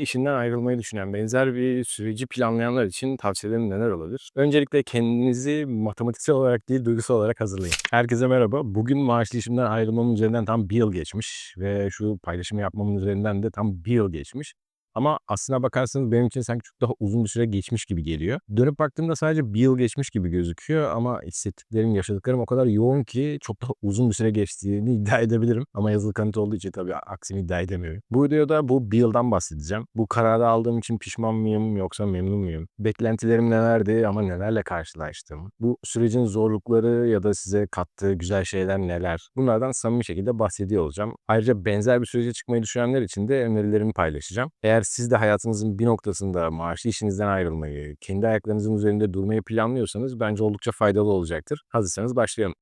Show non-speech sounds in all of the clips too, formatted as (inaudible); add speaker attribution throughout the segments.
Speaker 1: İşinden ayrılmayı düşünen, benzer bir süreci planlayanlar için tavsiyelerim neler olabilir? Öncelikle kendinizi matematiksel olarak değil, duygusal olarak hazırlayın. Herkese merhaba. Bugün maaşlı işimden ayrılmamın üzerinden tam bir yıl geçmiş ve şu paylaşımı yapmamın üzerinden de tam bir yıl geçmiş. Ama aslına bakarsanız benim için sanki çok daha uzun bir süre geçmiş gibi geliyor. Dönüp baktığımda sadece bir yıl geçmiş gibi gözüküyor ama hissettiklerim, yaşadıklarım o kadar yoğun ki çok daha uzun bir süre geçtiğini (laughs) iddia edebilirim. Ama yazılı kanıt olduğu için tabii aksini iddia edemiyorum. Bu videoda bu bir yıldan bahsedeceğim. Bu kararı aldığım için pişman mıyım yoksa memnun muyum? Beklentilerim nelerdi ama nelerle karşılaştım? Bu sürecin zorlukları ya da size kattığı güzel şeyler neler? Bunlardan samimi şekilde bahsediyor olacağım. Ayrıca benzer bir sürece çıkmayı düşünenler için de önerilerimi paylaşacağım. Eğer siz de hayatınızın bir noktasında maaşlı işinizden ayrılmayı, kendi ayaklarınızın üzerinde durmayı planlıyorsanız bence oldukça faydalı olacaktır. Hazırsanız başlayalım.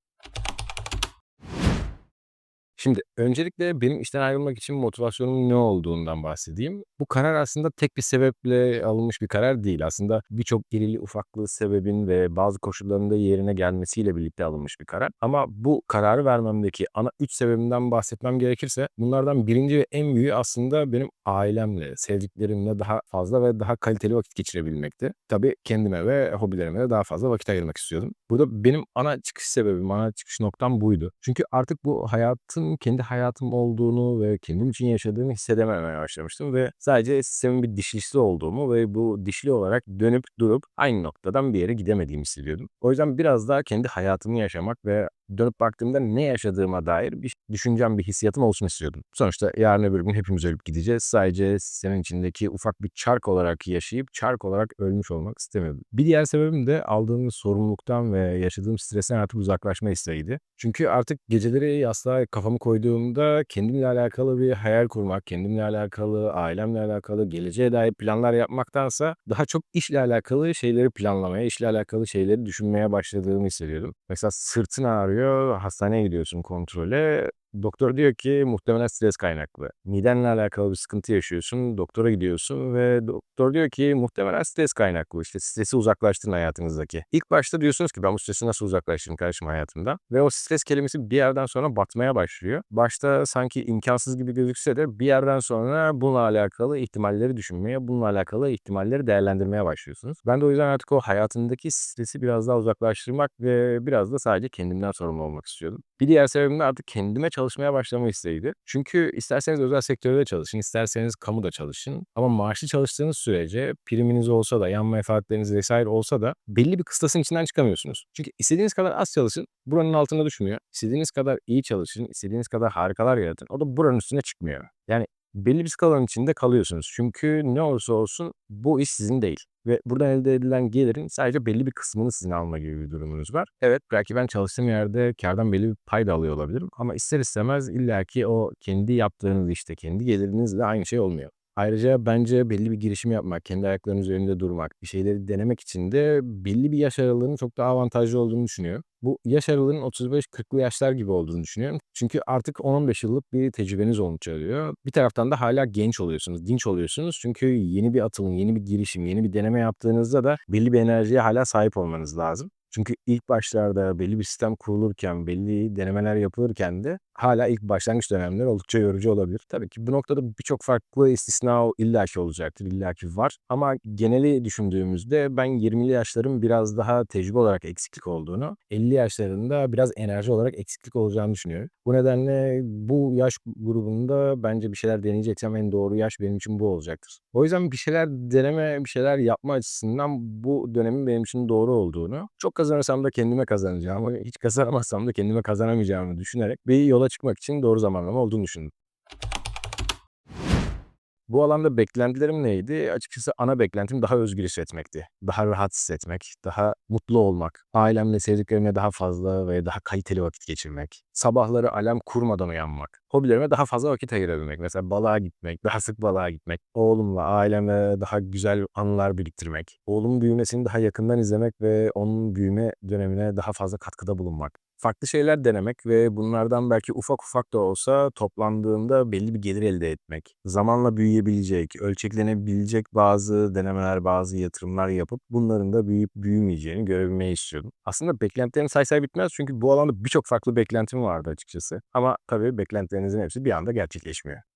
Speaker 1: Şimdi öncelikle benim işten ayrılmak için motivasyonumun ne olduğundan bahsedeyim. Bu karar aslında tek bir sebeple alınmış bir karar değil. Aslında birçok irili ufaklı sebebin ve bazı koşulların da yerine gelmesiyle birlikte alınmış bir karar. Ama bu kararı vermemdeki ana 3 sebebinden bahsetmem gerekirse bunlardan birinci ve en büyüğü aslında benim ailemle, sevdiklerimle daha fazla ve daha kaliteli vakit geçirebilmekti. Tabii kendime ve hobilerime de daha fazla vakit ayırmak istiyordum. Bu da benim ana çıkış sebebim, ana çıkış noktam buydu. Çünkü artık bu hayatın kendi hayatım olduğunu ve kendim için yaşadığımı hissedememeye başlamıştım ve sadece sistemin bir dişlisi olduğumu ve bu dişli olarak dönüp durup aynı noktadan bir yere gidemediğimi hissediyordum. O yüzden biraz daha kendi hayatımı yaşamak ve dönüp baktığımda ne yaşadığıma dair bir düşüncem, bir hissiyatım olsun istiyordum. Sonuçta yarın öbür gün hepimiz ölüp gideceğiz. Sadece sistemin içindeki ufak bir çark olarak yaşayıp çark olarak ölmüş olmak istemiyordum. Bir diğer sebebim de aldığım sorumluluktan ve yaşadığım stresten artık uzaklaşma isteğiydi. Çünkü artık geceleri yastığa kafamı koyduğumda kendimle alakalı bir hayal kurmak, kendimle alakalı, ailemle alakalı, geleceğe dair planlar yapmaktansa daha çok işle alakalı şeyleri planlamaya, işle alakalı şeyleri düşünmeye başladığımı hissediyordum. Mesela sırtın ağrıyor, hastaneye gidiyorsun kontrole. Doktor diyor ki muhtemelen stres kaynaklı. Midenle alakalı bir sıkıntı yaşıyorsun. Doktora gidiyorsun ve doktor diyor ki muhtemelen stres kaynaklı. İşte stresi uzaklaştırın hayatınızdaki. İlk başta diyorsunuz ki ben bu stresi nasıl uzaklaştırayım kardeşim hayatımda? Ve o stres kelimesi bir yerden sonra batmaya başlıyor. Başta sanki imkansız gibi gözükse de bir yerden sonra bununla alakalı ihtimalleri düşünmeye, bununla alakalı ihtimalleri değerlendirmeye başlıyorsunuz. Ben de o yüzden artık o hayatımdaki stresi biraz daha uzaklaştırmak ve biraz da sadece kendimden sorumlu olmak istiyordum. Bir diğer sebebim de artık kendime çalışmaya başlama isteğiydi. Çünkü isterseniz özel sektörde çalışın, isterseniz kamuda çalışın ama maaşlı çalıştığınız sürece priminiz olsa da, yan menfaatleriniz vesaire olsa da belli bir kıstasın içinden çıkamıyorsunuz. Çünkü istediğiniz kadar az çalışın, buranın altında düşmüyor. İstediğiniz kadar iyi çalışın, istediğiniz kadar harikalar yaratın. O da buranın üstüne çıkmıyor. Yani belli bir skalanın içinde kalıyorsunuz. Çünkü ne olursa olsun bu iş sizin değil. Ve buradan elde edilen gelirin sadece belli bir kısmını sizin alma gibi bir durumunuz var. Evet belki ben çalıştığım yerde kardan belli bir pay da alıyor olabilirim. Ama ister istemez illaki o kendi yaptığınız işte kendi gelirinizle aynı şey olmuyor. Ayrıca bence belli bir girişim yapmak, kendi ayaklarının üzerinde durmak, bir şeyleri denemek için de belli bir yaş aralığının çok daha avantajlı olduğunu düşünüyorum. Bu yaş aralığının 35-40'lı yaşlar gibi olduğunu düşünüyorum. Çünkü artık 10-15 yıllık bir tecrübeniz olmuş oluyor. Bir taraftan da hala genç oluyorsunuz, dinç oluyorsunuz. Çünkü yeni bir atılım, yeni bir girişim, yeni bir deneme yaptığınızda da belli bir enerjiye hala sahip olmanız lazım. Çünkü ilk başlarda belli bir sistem kurulurken, belli denemeler yapılırken de hala ilk başlangıç dönemleri oldukça yorucu olabilir. Tabii ki bu noktada birçok farklı istisna illaki olacaktır, illaki var. Ama geneli düşündüğümüzde ben 20'li yaşların biraz daha tecrübe olarak eksiklik olduğunu, 50 yaşlarında biraz enerji olarak eksiklik olacağını düşünüyorum. Bu nedenle bu yaş grubunda bence bir şeyler deneyeceksem en doğru yaş benim için bu olacaktır. O yüzden bir şeyler deneme, bir şeyler yapma açısından bu dönemin benim için doğru olduğunu, çok kazanırsam da kendime kazanacağımı, hiç kazanamazsam da kendime kazanamayacağımı düşünerek bir yola çıkmak için doğru zamanlama olduğunu düşündüm. Bu alanda beklentilerim neydi? Açıkçası ana beklentim daha özgür hissetmekti. Daha rahat hissetmek, daha mutlu olmak, ailemle, sevdiklerimle daha fazla ve daha kaliteli vakit geçirmek, sabahları alarm kurmadan uyanmak, hobilerime daha fazla vakit ayırabilmek. Mesela balığa gitmek, (laughs) daha sık balığa gitmek, oğlumla, ailemle daha güzel anılar biriktirmek, oğlumun büyümesini daha yakından izlemek ve onun büyüme dönemine daha fazla katkıda bulunmak farklı şeyler denemek ve bunlardan belki ufak ufak da olsa toplandığında belli bir gelir elde etmek. Zamanla büyüyebilecek, ölçeklenebilecek bazı denemeler, bazı yatırımlar yapıp bunların da büyüyüp büyümeyeceğini görebilmeyi istiyordum. Aslında beklentilerini say say bitmez çünkü bu alanda birçok farklı beklentim vardı açıkçası. Ama tabii beklentilerinizin hepsi bir anda gerçekleşmiyor.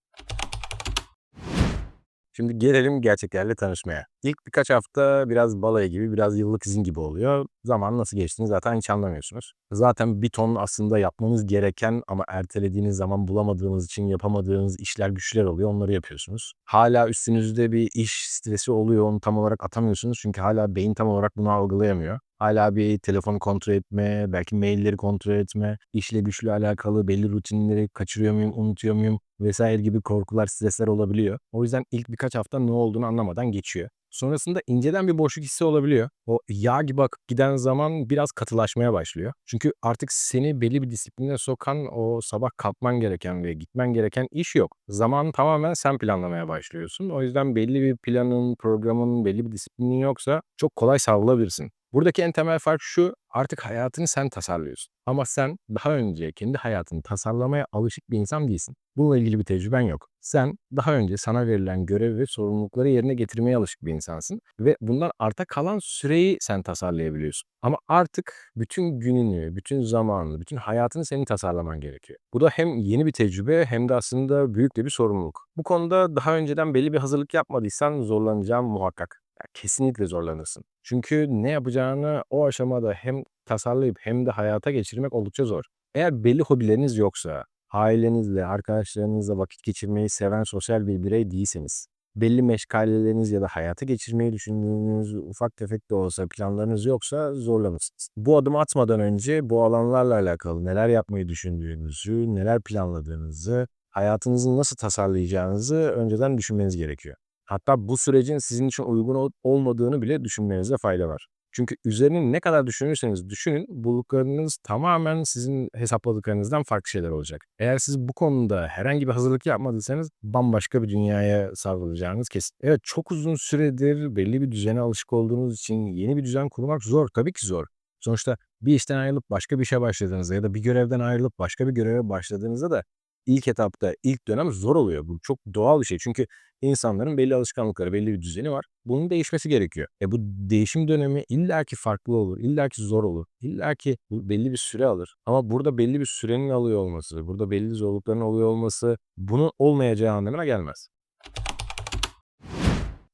Speaker 1: Şimdi gelelim gerçeklerle tanışmaya. İlk birkaç hafta biraz balayı gibi, biraz yıllık izin gibi oluyor. Zaman nasıl geçtiğini zaten hiç anlamıyorsunuz. Zaten bir ton aslında yapmanız gereken ama ertelediğiniz zaman bulamadığınız için yapamadığınız işler güçler oluyor. Onları yapıyorsunuz. Hala üstünüzde bir iş stresi oluyor. Onu tam olarak atamıyorsunuz. Çünkü hala beyin tam olarak bunu algılayamıyor. Hala bir telefonu kontrol etme, belki mailleri kontrol etme, işle güçle alakalı belli rutinleri kaçırıyor muyum, unutuyor muyum vesaire gibi korkular, stresler olabiliyor. O yüzden ilk birkaç hafta ne olduğunu anlamadan geçiyor. Sonrasında inceden bir boşluk hissi olabiliyor. O yağ gibi akıp giden zaman biraz katılaşmaya başlıyor. Çünkü artık seni belli bir disipline sokan o sabah kalkman gereken ve gitmen gereken iş yok. Zaman tamamen sen planlamaya başlıyorsun. O yüzden belli bir planın, programın, belli bir disiplinin yoksa çok kolay savrulabilirsin. Buradaki en temel fark şu, artık hayatını sen tasarlıyorsun. Ama sen daha önce kendi hayatını tasarlamaya alışık bir insan değilsin. Bununla ilgili bir tecrüben yok. Sen daha önce sana verilen görev ve sorumlulukları yerine getirmeye alışık bir insansın ve bundan arta kalan süreyi sen tasarlayabiliyorsun. Ama artık bütün gününü, bütün zamanını, bütün hayatını senin tasarlaman gerekiyor. Bu da hem yeni bir tecrübe hem de aslında büyük de bir sorumluluk. Bu konuda daha önceden belli bir hazırlık yapmadıysan zorlanacağım muhakkak. Ya kesinlikle zorlanırsın. Çünkü ne yapacağını o aşamada hem tasarlayıp hem de hayata geçirmek oldukça zor. Eğer belli hobileriniz yoksa, ailenizle, arkadaşlarınızla vakit geçirmeyi seven sosyal bir birey değilseniz, belli meşgaleleriniz ya da hayata geçirmeyi düşündüğünüz ufak tefek de olsa planlarınız yoksa zorlanırsınız. Bu adımı atmadan önce bu alanlarla alakalı neler yapmayı düşündüğünüzü, neler planladığınızı, hayatınızı nasıl tasarlayacağınızı önceden düşünmeniz gerekiyor. Hatta bu sürecin sizin için uygun olmadığını bile düşünmenizde fayda var. Çünkü üzerine ne kadar düşünürseniz düşünün, bulduklarınız tamamen sizin hesapladıklarınızdan farklı şeyler olacak. Eğer siz bu konuda herhangi bir hazırlık yapmadıysanız bambaşka bir dünyaya savrulacağınız kesin. Evet çok uzun süredir belli bir düzene alışık olduğunuz için yeni bir düzen kurmak zor. Tabii ki zor. Sonuçta bir işten ayrılıp başka bir işe başladığınızda ya da bir görevden ayrılıp başka bir göreve başladığınızda da ilk etapta, ilk dönem zor oluyor. Bu çok doğal bir şey. Çünkü insanların belli alışkanlıkları, belli bir düzeni var. Bunun değişmesi gerekiyor. E bu değişim dönemi illaki farklı olur, illaki zor olur, illaki bu belli bir süre alır. Ama burada belli bir sürenin alıyor olması, burada belli zorlukların oluyor olması bunun olmayacağı anlamına gelmez.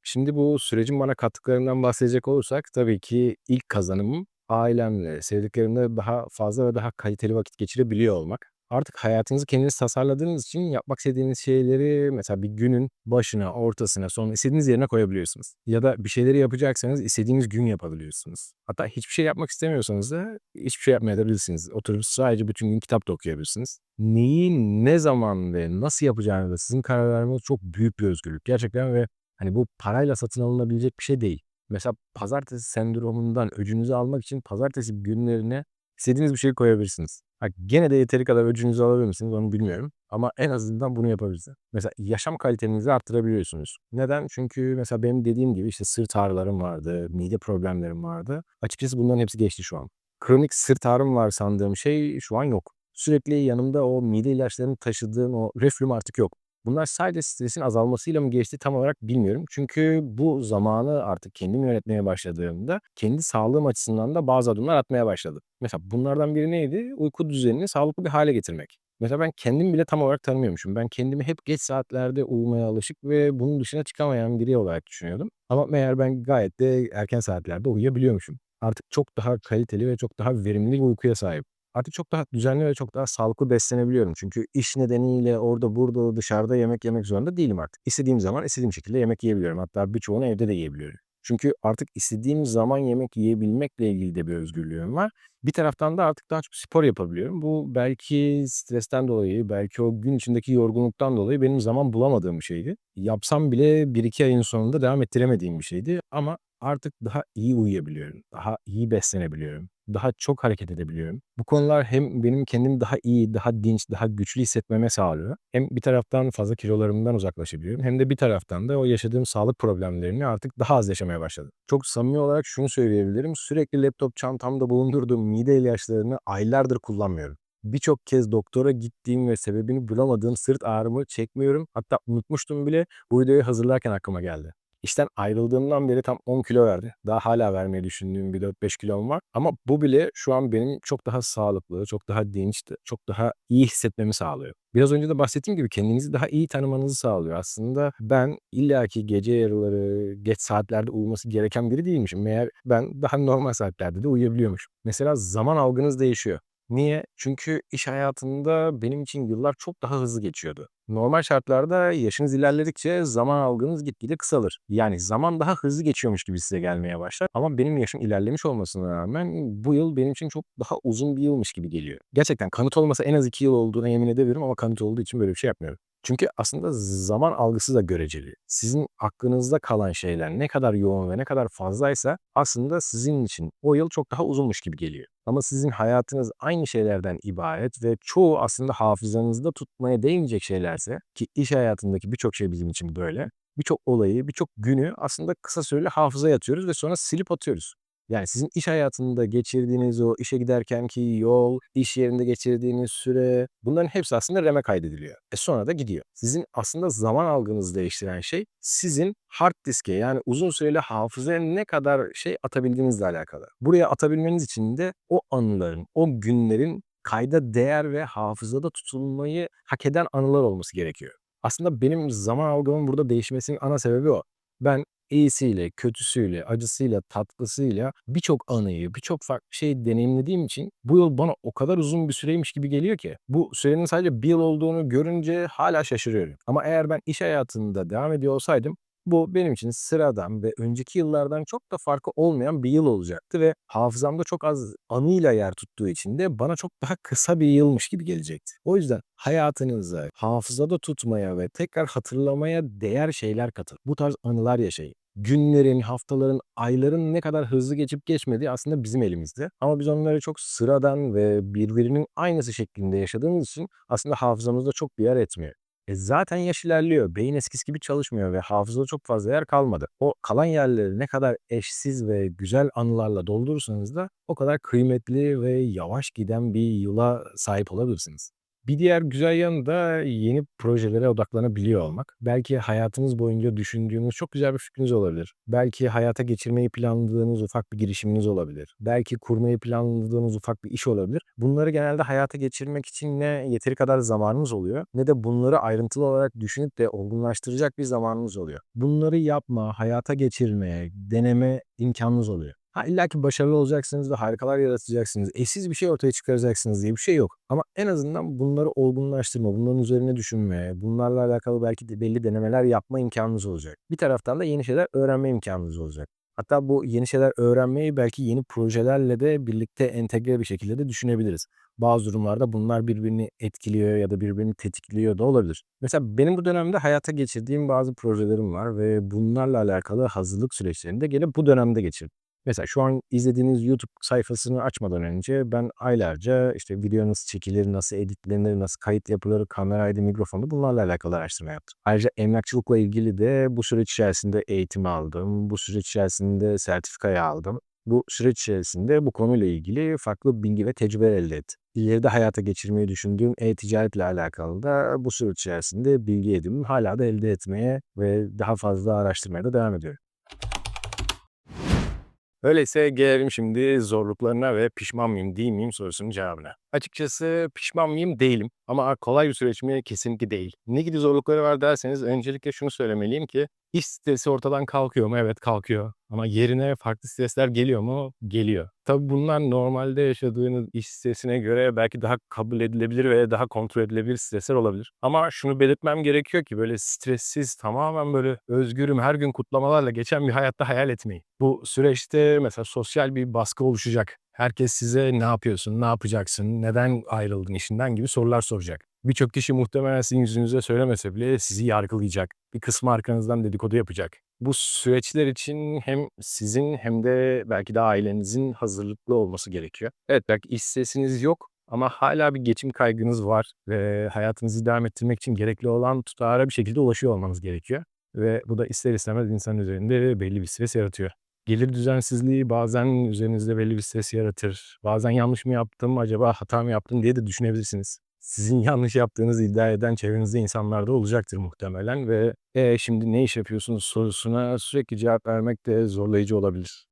Speaker 1: Şimdi bu sürecin bana kattıklarından bahsedecek olursak tabii ki ilk kazanımım ailemle, sevdiklerimle daha fazla ve daha kaliteli vakit geçirebiliyor olmak. Artık hayatınızı kendiniz tasarladığınız için yapmak istediğiniz şeyleri mesela bir günün başına, ortasına, sonuna istediğiniz yerine koyabiliyorsunuz. Ya da bir şeyleri yapacaksanız istediğiniz gün yapabiliyorsunuz. Hatta hiçbir şey yapmak istemiyorsanız da hiçbir şey yapmayabilirsiniz. Oturup sadece bütün gün kitap da okuyabilirsiniz. Neyi, ne zaman ve nasıl yapacağınızda sizin karar vermeniz çok büyük bir özgürlük. Gerçekten ve hani bu parayla satın alınabilecek bir şey değil. Mesela pazartesi sendromundan öcünüzü almak için pazartesi günlerine istediğiniz bir şey koyabilirsiniz. Ha, gene de yeteri kadar öcünüzü alabilir misiniz onu bilmiyorum. Ama en azından bunu yapabilirsiniz. Mesela yaşam kalitenizi arttırabiliyorsunuz. Neden? Çünkü mesela benim dediğim gibi işte sırt ağrılarım vardı, mide problemlerim vardı. Açıkçası bunların hepsi geçti şu an. Kronik sırt ağrım var sandığım şey şu an yok. Sürekli yanımda o mide ilaçlarını taşıdığım o reflüm artık yok. Bunlar sadece stresin azalmasıyla mı geçti tam olarak bilmiyorum. Çünkü bu zamanı artık kendim yönetmeye başladığımda kendi sağlığım açısından da bazı adımlar atmaya başladım. Mesela bunlardan biri neydi? Uyku düzenini sağlıklı bir hale getirmek. Mesela ben kendimi bile tam olarak tanımıyormuşum. Ben kendimi hep geç saatlerde uyumaya alışık ve bunun dışına çıkamayan biri olarak düşünüyordum. Ama meğer ben gayet de erken saatlerde uyuyabiliyormuşum. Artık çok daha kaliteli ve çok daha verimli bir uykuya sahip. Artık çok daha düzenli ve çok daha sağlıklı beslenebiliyorum. Çünkü iş nedeniyle orada, burada, dışarıda yemek yemek zorunda değilim artık. İstediğim zaman istediğim şekilde yemek yiyebiliyorum. Hatta birçoğunu evde de yiyebiliyorum. Çünkü artık istediğim zaman yemek yiyebilmekle ilgili de bir özgürlüğüm var. Bir taraftan da artık daha çok spor yapabiliyorum. Bu belki stresten dolayı, belki o gün içindeki yorgunluktan dolayı benim zaman bulamadığım bir şeydi. Yapsam bile 1-2 ayın sonunda devam ettiremediğim bir şeydi ama artık daha iyi uyuyabiliyorum, daha iyi beslenebiliyorum, daha çok hareket edebiliyorum. Bu konular hem benim kendimi daha iyi, daha dinç, daha güçlü hissetmeme sağlıyor. Hem bir taraftan fazla kilolarımdan uzaklaşabiliyorum hem de bir taraftan da o yaşadığım sağlık problemlerini artık daha az yaşamaya başladım. Çok samimi olarak şunu söyleyebilirim. Sürekli laptop çantamda bulundurduğum mide ilaçlarını aylardır kullanmıyorum. Birçok kez doktora gittiğim ve sebebini bulamadığım sırt ağrımı çekmiyorum. Hatta unutmuştum bile bu videoyu hazırlarken aklıma geldi. İşten ayrıldığımdan beri tam 10 kilo verdi. Daha hâlâ vermeyi düşündüğüm bir 4-5 kilom var ama bu bile şu an benim çok daha sağlıklı, çok daha dinç, çok daha iyi hissetmemi sağlıyor. Biraz önce de bahsettiğim gibi kendinizi daha iyi tanımanızı sağlıyor. Aslında ben illaki gece yarıları, geç saatlerde uyuması gereken biri değilmişim. Meğer ben daha normal saatlerde de uyuyabiliyormuşum. Mesela zaman algınız değişiyor. Niye? Çünkü iş hayatında benim için yıllar çok daha hızlı geçiyordu. Normal şartlarda yaşınız ilerledikçe zaman algınız gitgide kısalır. Yani zaman daha hızlı geçiyormuş gibi size gelmeye başlar. Ama benim yaşım ilerlemiş olmasına rağmen bu yıl benim için çok daha uzun bir yılmış gibi geliyor. Gerçekten kanıt olmasa en az 2 yıl olduğuna yemin edebilirim ama kanıt olduğu için böyle bir şey yapmıyorum. Çünkü aslında zaman algısı da göreceli. Sizin aklınızda kalan şeyler ne kadar yoğun ve ne kadar fazlaysa aslında sizin için o yıl çok daha uzunmuş gibi geliyor. Ama sizin hayatınız aynı şeylerden ibaret ve çoğu aslında hafızanızda tutmaya değmeyecek şeylerse ki iş hayatındaki birçok şey bizim için böyle. Birçok olayı, birçok günü aslında kısa süreli hafızaya atıyoruz ve sonra silip atıyoruz. Yani sizin iş hayatında geçirdiğiniz o işe giderkenki yol, iş yerinde geçirdiğiniz süre bunların hepsi aslında RAM'e kaydediliyor. E sonra da gidiyor. Sizin aslında zaman algınızı değiştiren şey sizin hard diske yani uzun süreli hafızaya ne kadar şey atabildiğinizle alakalı. Buraya atabilmeniz için de o anıların, o günlerin kayda değer ve hafızada tutulmayı hak eden anılar olması gerekiyor. Aslında benim zaman algımın burada değişmesinin ana sebebi o. Ben iyisiyle, kötüsüyle, acısıyla, tatlısıyla birçok anıyı, birçok farklı şeyi deneyimlediğim için bu yıl bana o kadar uzun bir süreymiş gibi geliyor ki bu sürenin sadece bir yıl olduğunu görünce hala şaşırıyorum. Ama eğer ben iş hayatında devam ediyor olsaydım bu benim için sıradan ve önceki yıllardan çok da farkı olmayan bir yıl olacaktı ve hafızamda çok az anıyla yer tuttuğu için de bana çok daha (laughs) kısa bir yılmış gibi gelecekti. O yüzden hayatınıza hafızada tutmaya ve tekrar hatırlamaya değer şeyler katın. Bu tarz anılar yaşayın. Günlerin, haftaların, ayların ne kadar hızlı geçip geçmediği aslında bizim elimizde. Ama biz onları çok sıradan ve birbirinin aynısı şeklinde yaşadığımız için aslında hafızamızda çok bir yer etmiyor. E zaten yaş ilerliyor. Beyin eskisi gibi çalışmıyor ve hafızada çok fazla yer kalmadı. O kalan yerleri ne kadar eşsiz ve güzel anılarla doldurursanız da o kadar kıymetli ve yavaş giden bir yıla sahip olabilirsiniz. Bir diğer güzel yanı da yeni projelere odaklanabiliyor olmak. Belki hayatınız boyunca düşündüğünüz çok güzel bir fikriniz olabilir. Belki hayata geçirmeyi planladığınız ufak bir girişiminiz olabilir. Belki kurmayı planladığınız ufak bir iş olabilir. Bunları genelde hayata geçirmek için ne yeteri kadar zamanınız oluyor ne de bunları ayrıntılı olarak düşünüp de olgunlaştıracak bir zamanınız oluyor. Bunları yapma, hayata geçirmeye, deneme imkanınız oluyor. Ha illaki başarılı olacaksınız ve harikalar yaratacaksınız, eşsiz bir şey ortaya çıkaracaksınız diye bir şey yok. Ama en azından bunları olgunlaştırma, bunların üzerine düşünme, bunlarla alakalı belki de belli denemeler yapma imkanınız olacak. Bir taraftan da yeni şeyler öğrenme imkanınız olacak. Hatta bu yeni şeyler öğrenmeyi belki yeni projelerle de birlikte entegre bir şekilde de düşünebiliriz. Bazı durumlarda bunlar birbirini etkiliyor ya da birbirini tetikliyor da olabilir. Mesela benim bu dönemde hayata geçirdiğim bazı projelerim var ve bunlarla alakalı hazırlık süreçlerini de gene bu dönemde geçirdim. Mesela şu an izlediğiniz YouTube sayfasını açmadan önce ben aylarca işte video nasıl çekilir, nasıl editlenir, nasıl kayıt yapılır, kameraydı, mikrofonu bunlarla alakalı araştırma yaptım. Ayrıca emlakçılıkla ilgili de bu süreç içerisinde eğitim aldım. Bu süreç içerisinde sertifikayı aldım. Bu süreç içerisinde bu konuyla ilgili farklı bilgi ve tecrübe elde ettim. İleride hayata geçirmeyi düşündüğüm e-ticaretle alakalı da bu süreç içerisinde bilgi edindim. Hala da elde etmeye ve daha fazla araştırmaya da devam ediyorum. Öyleyse gelelim şimdi zorluklarına ve pişman mıyım değil miyim sorusunun cevabına. Açıkçası pişman mıyım? Değilim. Ama kolay bir süreç mi? Kesinlikle değil. Ne gibi zorlukları var derseniz öncelikle şunu söylemeliyim ki iş stresi ortadan kalkıyor mu? Evet kalkıyor. Ama yerine farklı stresler geliyor mu? Geliyor. Tabii bunlar normalde yaşadığınız iş stresine göre belki daha kabul edilebilir ve daha kontrol edilebilir stresler olabilir. Ama şunu belirtmem gerekiyor ki böyle stressiz, tamamen böyle özgürüm, her gün kutlamalarla geçen bir hayatta hayal etmeyin. Bu süreçte mesela sosyal bir baskı oluşacak. Herkes size ne yapıyorsun, ne yapacaksın, neden ayrıldın işinden gibi sorular soracak. Birçok kişi muhtemelen sizin yüzünüze söylemese bile sizi yargılayacak. Bir kısmı arkanızdan dedikodu yapacak. Bu süreçler için hem sizin hem de belki de ailenizin hazırlıklı olması gerekiyor. Evet belki iş sesiniz yok ama hala bir geçim kaygınız var ve hayatınızı devam ettirmek için gerekli olan tutara bir şekilde ulaşıyor olmanız gerekiyor. Ve bu da ister istemez insanın üzerinde belli bir stres yaratıyor. Gelir düzensizliği bazen üzerinizde belli bir stres yaratır. Bazen yanlış mı yaptım, acaba hata mı yaptım diye de düşünebilirsiniz. sizin (laughs) yanlış yaptığınızı iddia eden çevrenizde insanlar da olacaktır muhtemelen ve "Eee, şimdi ne iş yapıyorsunuz?" sorusuna sürekli cevap vermek de zorlayıcı olabilir.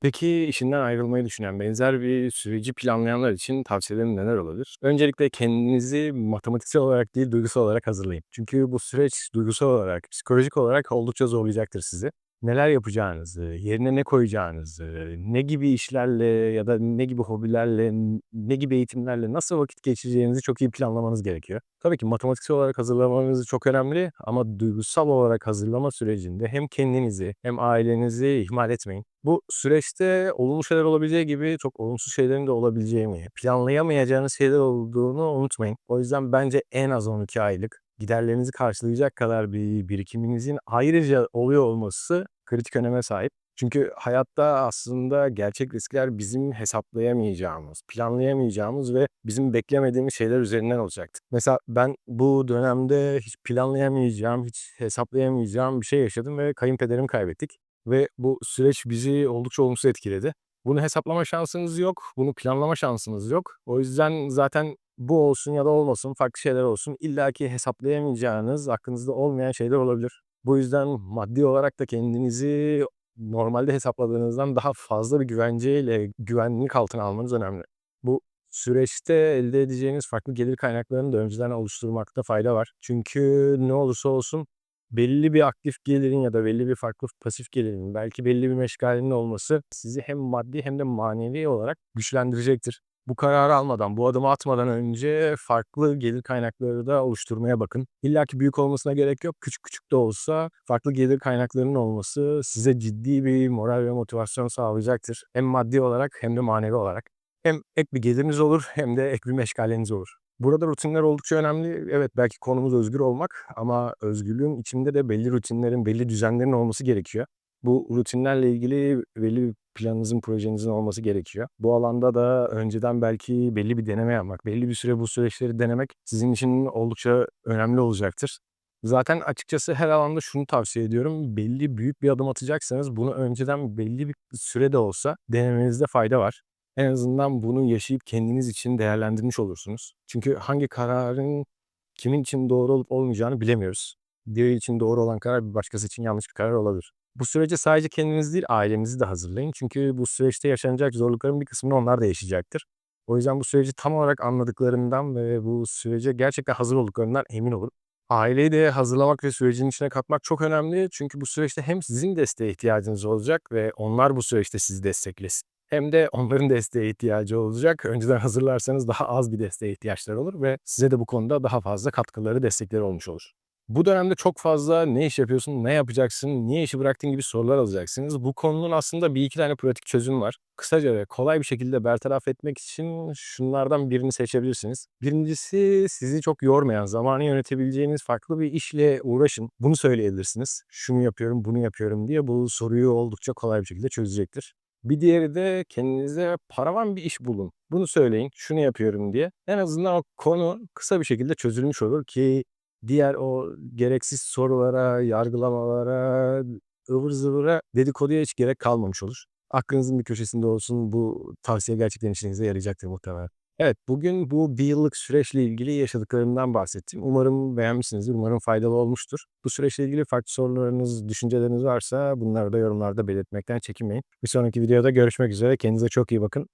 Speaker 1: Peki, işinden ayrılmayı düşünen, benzer bir süreci planlayanlar için tavsiyelerin neler olabilir? Öncelikle kendinizi matematiksel olarak değil, duygusal olarak hazırlayın. Çünkü bu süreç duygusal olarak, psikolojik olarak oldukça zorlayacaktır sizi. Neler yapacağınızı, yerine ne koyacağınızı, ne gibi işlerle ya da ne gibi hobilerle, ne gibi eğitimlerle nasıl vakit geçireceğinizi çok iyi planlamanız gerekiyor. Tabii ki matematiksel olarak hazırlamanız çok önemli ama duygusal olarak hazırlama sürecinde hem kendinizi hem ailenizi ihmal etmeyin. Bu süreçte olumlu şeyler olabileceği gibi çok olumsuz şeylerin de olabileceğini, planlayamayacağınız şeyler olduğunu unutmayın. O yüzden bence en az 12 aylık, giderlerinizi karşılayacak kadar bir birikiminizin ayrıca oluyor olması kritik öneme sahip. Çünkü hayatta aslında gerçek riskler bizim hesaplayamayacağımız, planlayamayacağımız ve bizim beklemediğimiz şeyler üzerinden olacaktır. Mesela ben bu dönemde hiç planlayamayacağım, hiç hesaplayamayacağım bir şey yaşadım ve kayınpederimi kaybettik ve bu süreç bizi oldukça olumsuz etkiledi. Bunu hesaplama şansınız yok, bunu planlama şansınız yok. O yüzden zaten bu olsun ya da olmasın, farklı şeyler olsun illaki hesaplayamayacağınız, aklınızda olmayan şeyler olabilir. Bu yüzden maddi olarak da kendinizi normalde hesapladığınızdan daha fazla bir güvenceyle güvenlik altına almanız önemli. Bu süreçte elde edeceğiniz farklı gelir kaynaklarını da önceden oluşturmakta fayda var. Çünkü ne olursa olsun belli bir aktif gelirin ya da belli bir farklı pasif gelirin, belki belli bir meşgalenin olması sizi hem maddi hem de manevi olarak güçlendirecektir. Bu kararı almadan, bu adımı atmadan önce farklı gelir kaynakları da oluşturmaya bakın. İllaki büyük olmasına gerek yok. Küçük küçük de olsa farklı gelir kaynaklarının olması size ciddi bir moral ve motivasyon sağlayacaktır. Hem maddi olarak hem de manevi olarak. Hem ek bir geliriniz olur hem de ek bir meşgaleniz olur. Burada rutinler oldukça önemli. Evet, belki konumuz özgür olmak ama özgürlüğün içinde de belli rutinlerin, belli düzenlerin olması gerekiyor. Bu rutinlerle ilgili belli planınızın, projenizin olması gerekiyor. Bu alanda da önceden belki belli bir deneme yapmak, belli bir süre bu süreçleri denemek sizin için oldukça önemli olacaktır. Zaten açıkçası her alanda şunu tavsiye ediyorum. Belli büyük bir adım atacaksanız bunu önceden belli bir sürede olsa denemenizde fayda var. En azından bunu yaşayıp kendiniz için değerlendirmiş olursunuz. Çünkü hangi kararın kimin için doğru olup olmayacağını bilemiyoruz. Diğeri için doğru olan karar bir başkası için yanlış bir karar olabilir. Bu sürece sadece kendiniz değil, ailenizi de hazırlayın. Çünkü bu süreçte yaşanacak zorlukların bir kısmını onlar da yaşayacaktır. O yüzden bu süreci tam olarak anladıklarından ve bu sürece gerçekten hazır olduklarından emin olun. Aileyi de hazırlamak ve sürecin içine katmak çok önemli. Çünkü bu süreçte hem sizin desteğe ihtiyacınız olacak ve onlar bu süreçte sizi desteklesin. Hem de onların desteğe ihtiyacı olacak. Önceden hazırlarsanız daha az bir desteğe ihtiyaçları olur ve size de bu konuda daha fazla katkıları, destekleri olmuş olur. Bu dönemde çok fazla ne iş yapıyorsun, ne yapacaksın, niye işi bıraktın gibi sorular alacaksınız. Bu konunun aslında bir iki tane pratik çözümü var. Kısaca ve kolay bir şekilde bertaraf etmek için şunlardan birini seçebilirsiniz. Birincisi sizi çok yormayan, zamanı yönetebileceğiniz farklı bir işle uğraşın. Bunu söyleyebilirsiniz. Şunu yapıyorum, bunu yapıyorum diye bu soruyu oldukça kolay bir şekilde çözecektir. Bir diğeri de kendinize paravan bir iş bulun. Bunu söyleyin, şunu yapıyorum diye. En azından o konu kısa bir şekilde çözülmüş olur ki diğer o gereksiz sorulara, yargılamalara, ıvır zıvıra, dedikoduya hiç gerek kalmamış olur. Aklınızın bir köşesinde olsun. Bu tavsiye gerçekten işinize yarayacaktır muhtemelen. Evet, bugün bu 1 yıllık süreçle ilgili yaşadıklarımdan bahsettim. Umarım beğenmişsinizdir, umarım faydalı olmuştur. Bu süreçle ilgili farklı sorularınız, düşünceleriniz varsa bunları da yorumlarda belirtmekten çekinmeyin. Bir sonraki videoda görüşmek üzere. Kendinize çok iyi bakın.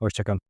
Speaker 1: Hoşça kalın.